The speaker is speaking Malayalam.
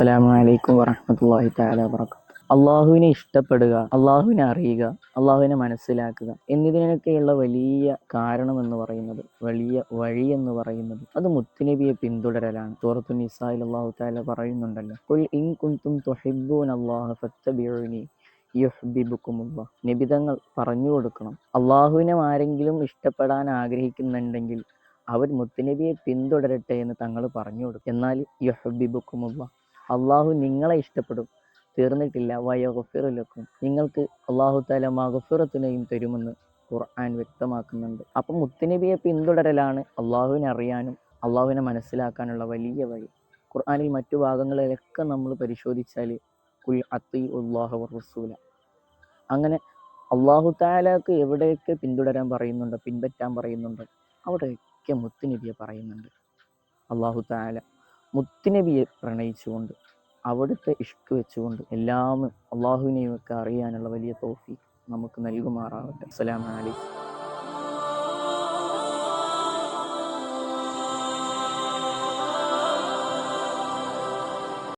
അസ്സലാമു അലൈക്കും താല വബറകാതുഹു. അള്ളാഹുവിനെ ഇഷ്ടപ്പെടുക അള്ളാഹുവിനെ അറിയുക അള്ളാഹുവിനെ മനസ്സിലാക്കുക എന്നിതിനൊക്കെയുള്ള വലിയ കാരണം എന്ന് പറയുന്നത് വലിയ വഴി എന്ന് പറയുന്നത് അത് മുത്തുനബിയെ പിന്തുടരലാണ്. സൂറത്തു നിസായിൽ അള്ളാഹു താല പറയുന്നുണ്ടല്ലോ "ഖുൽ ഇൻ കുന്തും യുഹ്ബിബുക്കുമുല്ലാ നിബിതങ്ങൾ പറഞ്ഞു കൊടുക്കണം അള്ളാഹുവിനെ ആരെങ്കിലും ഇഷ്ടപ്പെടാൻ ആഗ്രഹിക്കുന്നുണ്ടെങ്കിൽ അവർ മുത്തുനബിയെ പിന്തുടരട്ടെ എന്ന് തങ്ങൾ പറഞ്ഞു കൊടുക്കും. എന്നാൽ യുഹബിബുക്കുമുള്ള അള്ളാഹു നിങ്ങളെ ഇഷ്ടപ്പെടും. തീർന്നിട്ടില്ല. വയഗഫിറുലക്കും. നിങ്ങൾക്ക് അള്ളാഹു താല മഗഫിറത്തിനെയും തരുമെന്ന് ഖുർആൻ വ്യക്തമാക്കുന്നുണ്ട്. അപ്പം മുത്തുനബിയെ പിന്തുടരലാണ് അള്ളാഹുവിനെ അറിയാനും അള്ളാഹുവിനെ മനസ്സിലാക്കാനുള്ള വലിയ വഴി. ഖുർആാനിൽ മറ്റു ഭാഗങ്ങളിലൊക്കെ നമ്മൾ പരിശോധിച്ചാൽ കുൽ അത്തി ഉള്ളാഹു റസൂല. അങ്ങനെ അള്ളാഹു താലാക്ക് എവിടെയൊക്കെ പിന്തുടരാൻ പറയുന്നുണ്ട് പിൻപറ്റാൻ പറയുന്നുണ്ടോ അവിടെയൊക്കെ മുത്തുനബിയെ പറയുന്നുണ്ട്. അള്ളാഹു താല മുത്തുനബിയെ പ്രണയിച്ചുകൊണ്ട് അവിടുത്തെ ഇഷ്ക് വെച്ചുകൊണ്ട് എല്ലാം അള്ളാഹുവിനെയും ഒക്കെ അറിയാനുള്ള വലിയ തോഫി നമുക്ക് നൽകുമാറാവട്ടെ. അസ്സലാമു അലൈക്കും.